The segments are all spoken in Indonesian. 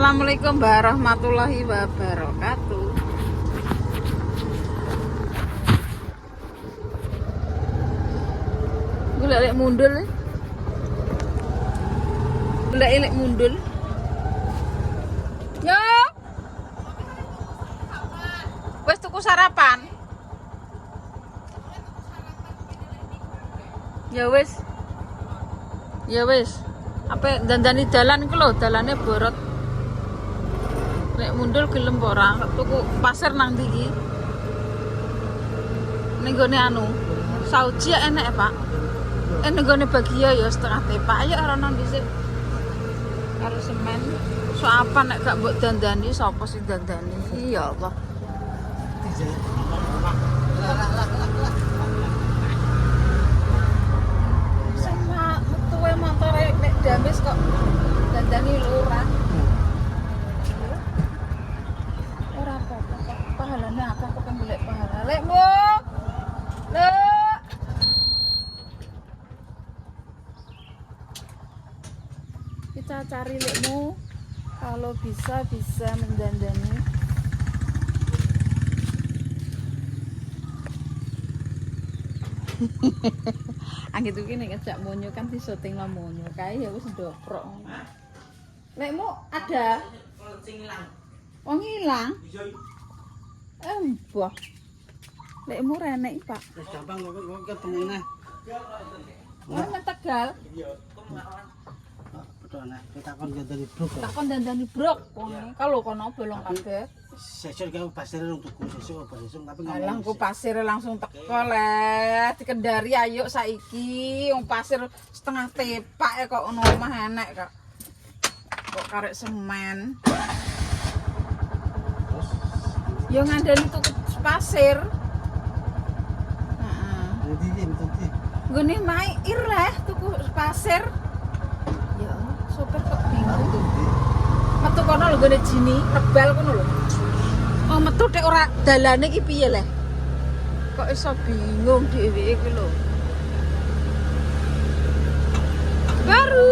Assalamualaikum warahmatullahi wabarakatuh. Gula lek mundul. Gula lek mundul. Yo. Wes tuku sarapan. Ya wes. Ya wes. Apa dandani dalan iku lho, dalane borot. Nek mundul gelem ora? Tuku pasir nang ndi iki? Ning gone anu. Sauji ya Pak. Eh ning gone bagia ya setengah tepak. Ayo ora nang dhisik. Karo semen. So apa nek gak mbok dandani sapa sing dandani? Iya Allah. Sama metuwe motore nek damis kok dandani lurah. Ora apa-apa kok. Pahalane kok pengen golek pahala. Lek, Bu. Lek. Kita cari lekmu kalau bisa bisa mendandani Angin tuh gini ngejak monyo kan di syuting lah monyo kayak ya wis doprok. Lekmu ada? Oh ngilang? Eh mbah. Lekmu renek pak. Wis gampang kok ketemu. Oh nang Tegal. Betul neh, kita kon gandani brok. Tak kon dandani brok wong kalau kono bolong kabeh. Sesuk gawe pasir untuk tuku sesuk apa sesuk tapi Alah ku pasir langsung teko le, dikendari ayo saiki wong pasir setengah tepak ya kok ono omah enek kok. Kok karek semen. Yo ngandani tuku pasir. Heeh. Jadi mesti Gune mai ireh tuku pasir. Ya, sopir kok bingung. Metu kono lho gone jini, rebal kono lho. Oh, metu tek ora dalane iki piye le? Kok iso bingung dhewe iki lho. Baru.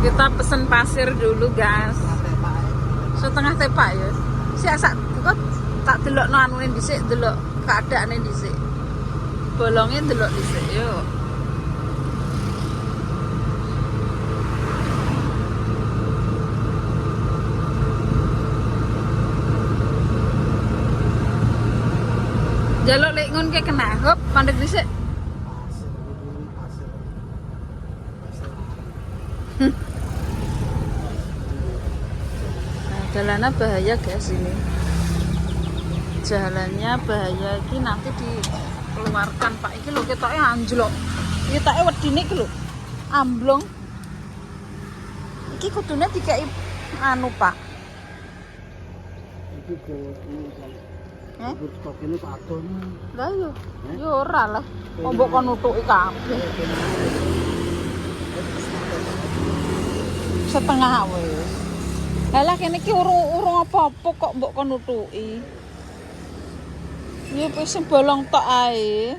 Kita pesen pasir dulu, guys. Setengah tepak ya. Siak sak kok tak delokno anune dhisik, delok keadaane dhisik. Bolonge delok dhisik yo. Jaluk lek ngon ke kena hop pandek dhisik. Jalannya bahaya guys ini. Jalannya bahaya ini nanti dikeluarkan Pak. Iki lho ketoknya anjlok. Toknya wedine iki lho. Amblong. Iki kudune dikai anu Pak. Iki ini kan. Eh? Stok ini Pak Adon. Lah yo. Yo ora lah. Ombok kon nutuki kabeh. Setengah wis. Lah kene iki urung urung apa-apa kok mbok kon nutuki. Ya wis bolong tok ae.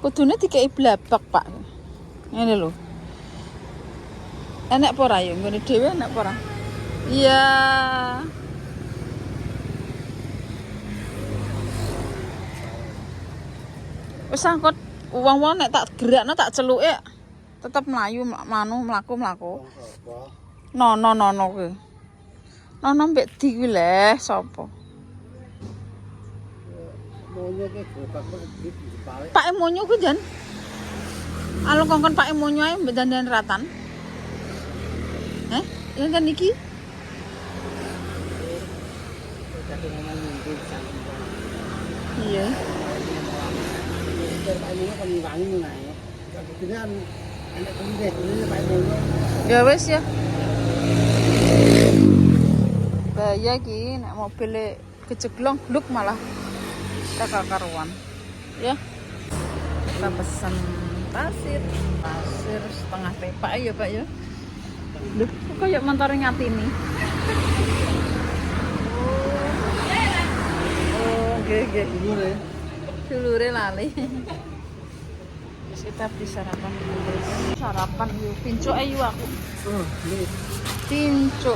Kudune dikei blabak, Pak. Ngene lho. Enak apa ora ya? Nggone dhewe enak apa ora? Iya. Wis angkot uang-uang nek tak gerakno tak celuke tetep mlayu manu mlaku-mlaku. No no no no kuwi. No no mbek di kuwi le sapa? Pak Emonyo kuwi jan. Alon kongkon Pak Emonyo ae mbek dandan ratan. Eh, yen kan iki? Iya. Ya wes ya. Bahaya ki nek mobil keceglong bluk malah kakak karuan. Ya. Kita pesen pasir, pasir setengah tepak ya Pak ya. Kok kayak motor ngatini. Oh, oke oke. Dulu ya. Dulure lali. Kita beli sarapan dulu. Sarapan yuk. Pincu ayu aku. Oh, ini. Pincu.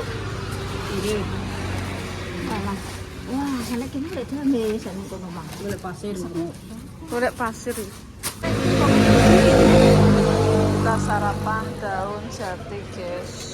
Ini. Mana? Wah, sana kini udah dame, sana kono. Boleh pasir. Golek pasir. yuk. Kita sarapan daun jati guys.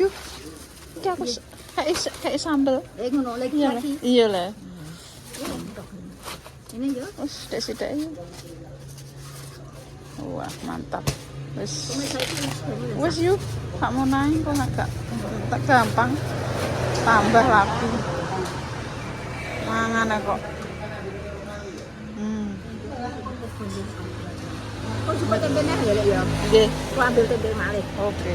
Yuk, kayak aku s- kayak s- kayak sambel. Eh ngono lagi Iya lah. lagi. Iya lah. Ini yo. Wes sidak-sidak ya. Wah, mantap. Wes. Wes yuk, tak mau naik kok agak tak gampang. Tambah lagi. Mangan kok. Hmm. Kok coba tempenya ya ya. Nggih. Aku ambil tempe malih. Oke.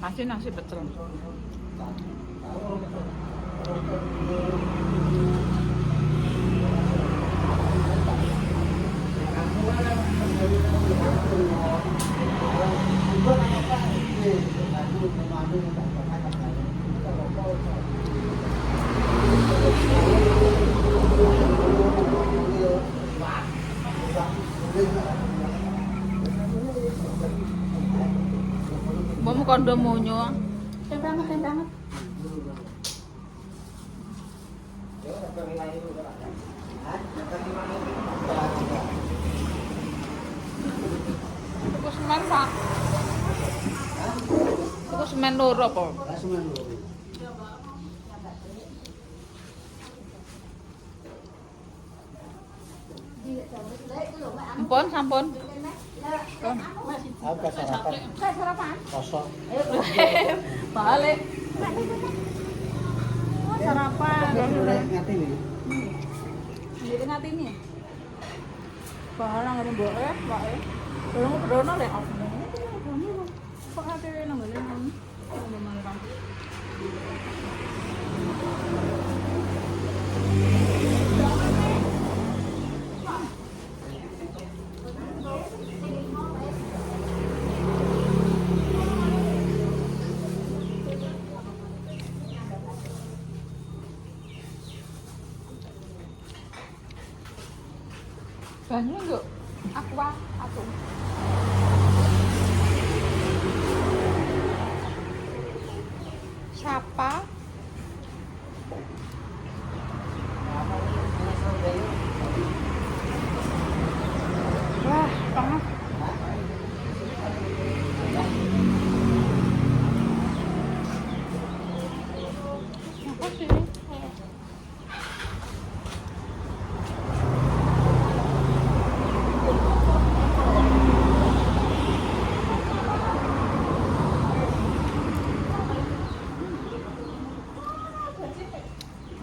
Masih nasi betul. Mau demonyo. Ampun, sampun. Apa sarapan? sarapan. Balik. sarapan. Ini ngati ini. Pahala ngene mbok eh, mbok. Belum berono lek Banyu yuk. Aqua atau Siapa?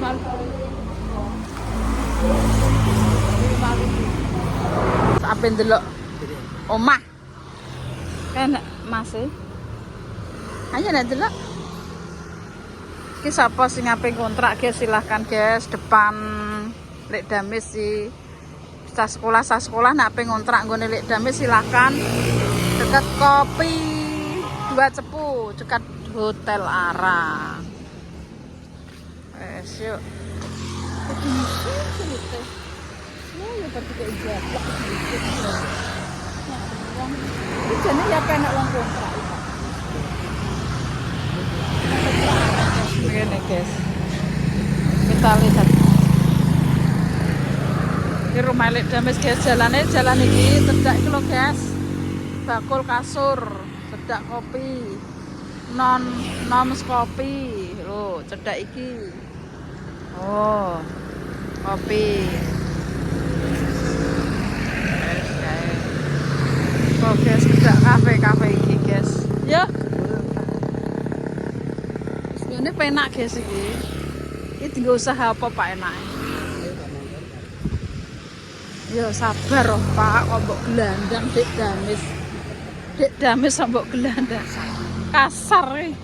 nanti. Lima ribu. ape ndelok omah. Kan Mas e. Ayo nek delok. Ki sapa sing ape kontrak guys silahkan guys depan Lek Damis si sa sekolah sa sekolah nak ape ngontrak nggone Lek Damis silahkan dekat kopi dua cepu dekat hotel Ara. Wes yuk. Ini jane ya penak wong kontrak. Begini guys. Kita lihat. Ini rumah Lek Damis guys, jalannya jalan ini cedak iki lho guys. Bakul kasur, cedak kopi. Non noms kopi. Lho, cedak iki. Oh. Kopi. Oh guys, cedak kafe kafe iki guys. Ya. Ini penak guys iki. Ini tinggal usaha apa Pak enak? Ya sabar oh Pak, kok gelandang Dek Damis. Dek Damis mbok gelandang. Kasar eh.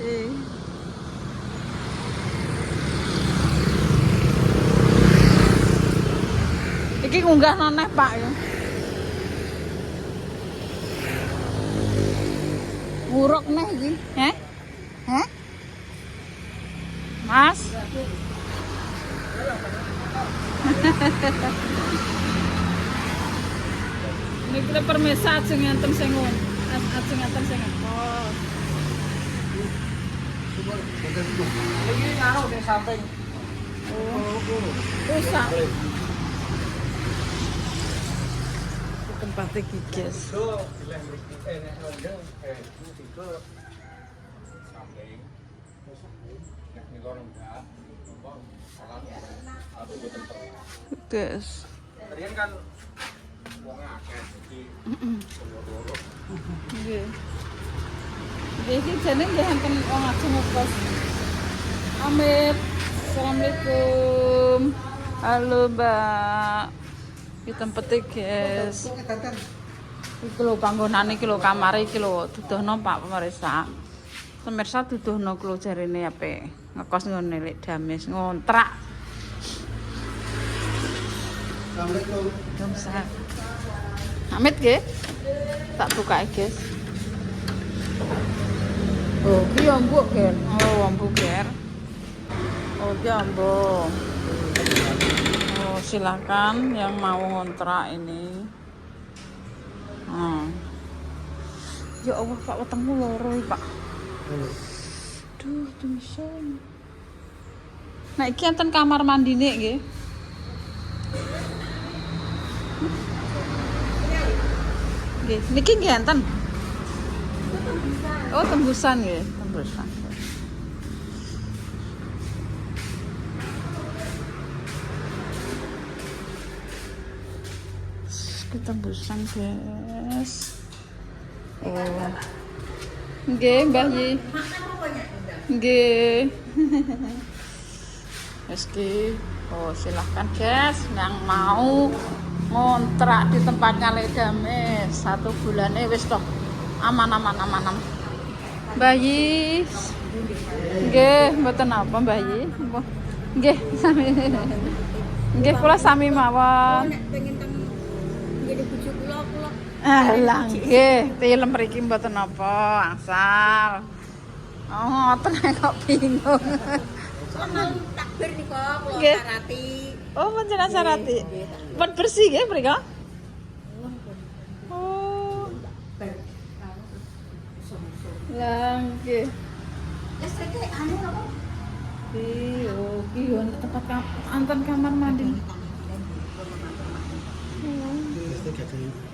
Eh. Iki ngunggah noneh Pak ya. Nguruk neh iki, heh? Heh? Mas? Ini kita permisa ajeng ngantem sing ngun. Ajeng ngantem sing ngepos. Ini ngaruh di samping. Oh, rusak. Tempat iki, guys. Guys. Kan wong akeh iki. Nggih. Nggih iki jeneng nggih enten wong ajeng ngekos. Amit. Assalamualaikum. Halo, Mbak. Kita petik, guys. Iki lho panggonane iki lho kamare iki lho duduhno Pak pemirsa. Pemirsa duduhno kulo jarene ape ngekos ngene Lek Damis ngontrak. Assalamualaikum. Waalaikumsalam. Amit nggih. Tak buka guys. Oh, iki ombok ger. Oh, ombok ger. Oh, iki ombok. Oh, silakan yang mau ngontrak ini. Hmm. Ya Allah, Pak wetengmu loro Pak. Duh. Nah, iki enten kamar mandine nggih. Nggih, niki nggih enten. Oh, tembusan nggih, tembusan. Iki tembusan, guys. Oh. Nggih, Mbah Yi. Nggih. Oh, silahkan guys. Yang mau ngontrak di tempatnya Ledames satu bulannya wis toh aman aman aman aman. Bayi nggih mboten apa bayi nggih sami nggih kula sami mawon kula alah nggih film mriki mboten apa asal oh ngoten kok bingung kenal takbir nih kok kula karati. oh panjenengan sarati buat bersih nggih mriki oh lah nggih Listrike anu apa? Iya, iya tempat kam antar kamar mandi. Nggih.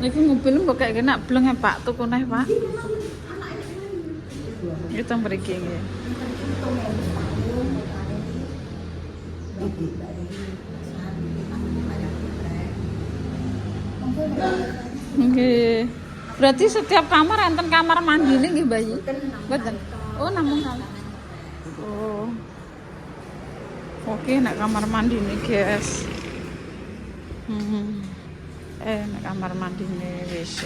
Niki mobil mbok kayak kena bleng ya Pak, tuku neh Pak. Kita mriki nggih. Nggih. Berarti setiap kamar enten kamar mandi nggih bayi? Mboten. Oh, namun kamar. Oh. Oke, nak kamar mandi nih, guys. Hmm. Eh, kamar mandi nih WC.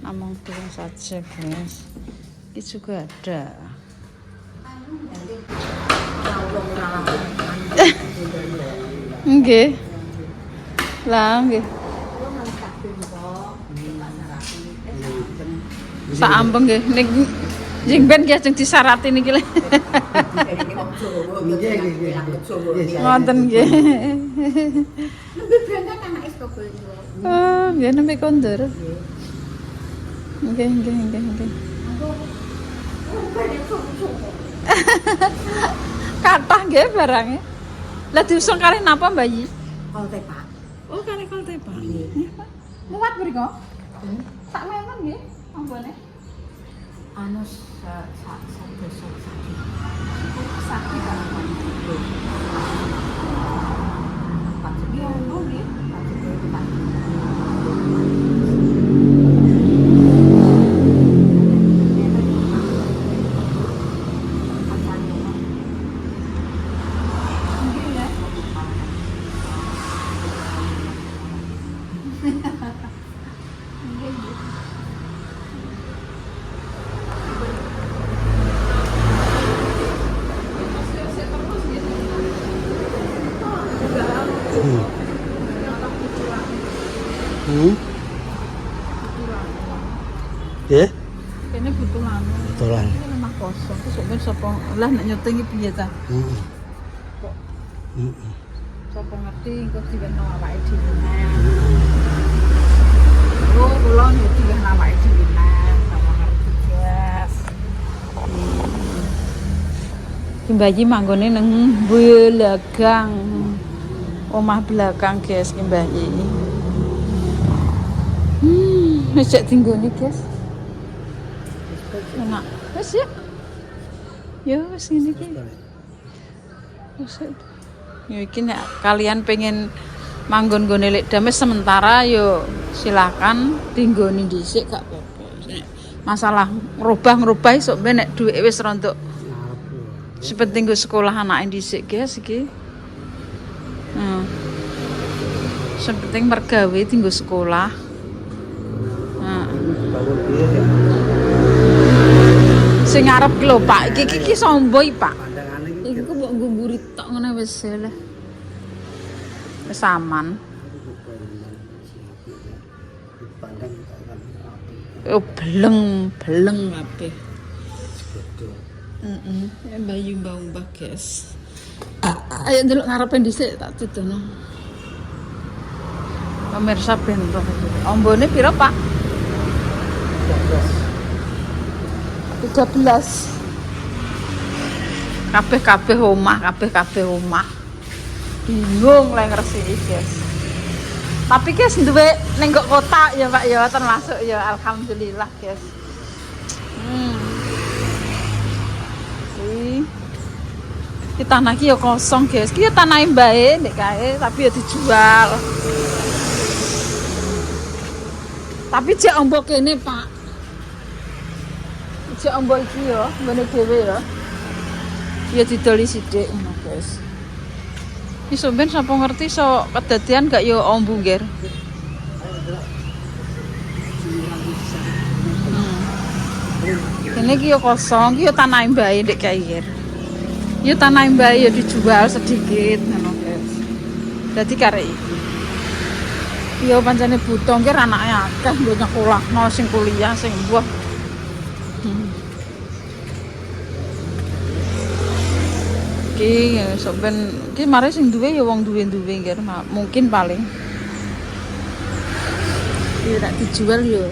Namun dua saja, guys. Ini juga ada. Nggih. Lah, nggih. Sak ambeng nggih. Ning jeng ben nggih ajeng disarati niki lho. Nggih, nggih. Nggih, Ngoten nggih. ah, viene mi condero. Ok, ok, ok, ok. Kata nggih barang. Lah diusung kali napa, Mbak Yi? Kalte, Pak. Oh, kali kalte, Pak. Muat mriko? Sak mewah nggih ambone. Anu sak sak sak sak. Sak kan. Ya, Kene butuh lanu. betulan. Ini lemah kosong. Terus sampeyan sapa lah nek nyeting iki piye ta? Hmm. Kok Hmm. sapa ngerti engko diweno awake dhewe neh. Oh, kula yo awake dhewe sapa ngerti, manggone nang belakang. Omah belakang, guys, ki bayi. Hmm, wis cek tinggone, guys. Enak. Wis ya. Ya ngene iki. Wis. Ya iki nek kalian pengen manggon nggone lek damai sementara yo silakan tinggoni dhisik gak apa-apa. Masalah ngerubah-ngerubah sok ben nek dhuwit wis rontok sepenting gue sekolah anak dhisik guys iki. Nah. Sepenting mergawe tinggal sekolah. Nah. Sing ngarep ki lho Pak, iki iki, iki Pak. Ini Iku mbok nggo mburi tok ngene wis lah. Wis aman. Oh beleng, beleng kabeh. Betul. Heeh. Ya bayu mbah-mbah, guys. Ayo ndelok ngarepe dhisik tak tudono. Pemirsa bento. Ombone piro, Pak? 13. Kabeh-kabeh omah, kabeh-kabeh omah. Bingung lah ngresiki, guys. Tapi guys duwe ning kota ya Pak ya termasuk ya alhamdulillah, guys. Hmm. Iki tanah iki ya kosong, guys. Iki ya tanah mbae nek kae tapi ya dijual. Tapi jek ombo kene, Pak. Jek ombo iki ya, ngene dhewe ya. Ya didoli sithik guys. Iki sampean ngerti so kedadian gak ya ombu? Hmm. Ini ki ya kosong, ki ya tanah mbae ndek kae. Ya tanah mbae ya dijual sedikit ngono, guys. Dadi karek iki. Ya pancene buta nggih anake akeh nggo nyekolahno sing kuliah sing buah. Ki ya, sok ben ki mare sing duwe ya wong duwe-duwe nggih ma- mungkin paling. Ki nek dijual ya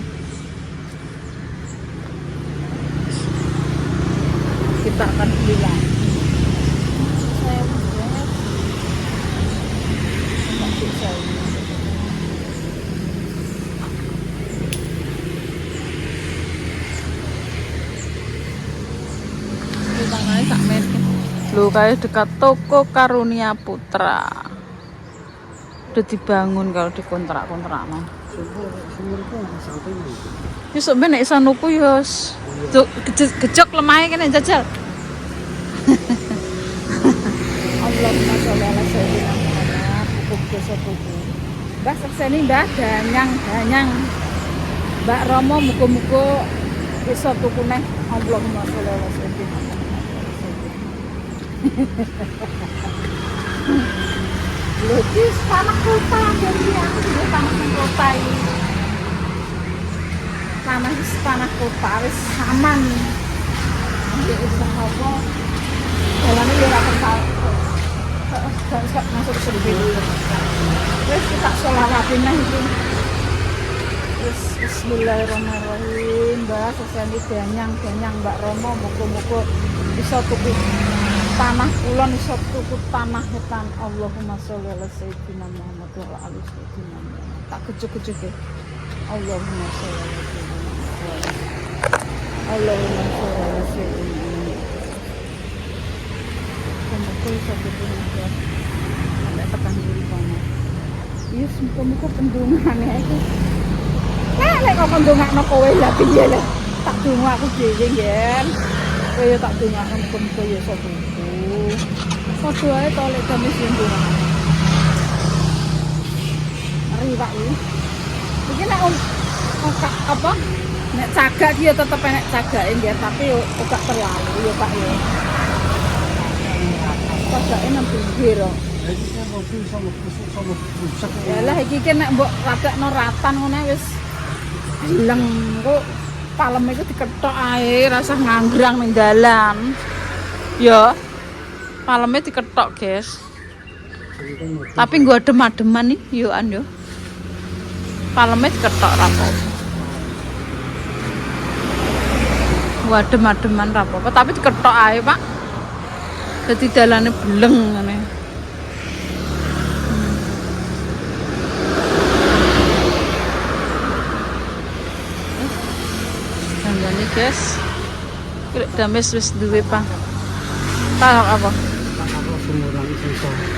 kita akan beli lagi. Saya banget. Tak bisa ini. Kayak dekat toko Karunia Putra. Udah dibangun kalau dikontrak-kontrak itu. Ya ben nek iso nuku gejok lemahnya kene jajal. Allahumma sholli ala sayyidina Muhammad. Sekseni danyang danyang. Mbak Romo muga-muga iso tuku Allahumma sholli ala sayyidina. Iki tanah kota jadi aku juga tanah kota ini. Tanah tanah kota. Wis aman. Ya wis apa? Jalan ya ora kenal gak masuk sendiri wis kita sholatin nah itu wis bismillahirrahmanirrahim. Mbak seseni danyang danyang mbak Romo muga-muga bisa tuku tanah kulon iso tuku tanah hutan. Allahumma sholli ala sayyidina Muhammad wa ala sayyidina Muhammad. Tak kejuk-kejuk ya Allahumma sholli ala sayyidina Muhammad Allahumma sholli ala sayyidina Muhammad. Semoga iso tuku ya Sampai tekan diri kono Iya, muka-muka pendungannya itu. Nah, nek kok pendungakno kowe lah piye lah. Tak dungak aku dhewe ngen Kaya tak dungakno muka-muka ya iso tuku Padha ae to lek kami sing dungak Riwak iki Iki nek apa? Nek cagak dia tetep enek cagake tapi yo terlalu yo Pak yo. Cagake nang pinggir. kok. Jadi saya mau tuh sama kusuk sama rusak. Ya lah iki ki nek mbok ratekno ratan ngono wis hileng kok palem iku diketok ae rasa nganggrang ning dalan. Yo. Paleme diketok, guys. Tapi gua adem-ademan nih, yo an yo. Paleme diketok ra apa. Gua adem-ademan ra apa, tapi diketok ae, Pak. Dadi dalane beleng ngene. Tanggane guys. Krek dames wis duwe pang. Tahu apa? Tak apa sumuran sensor.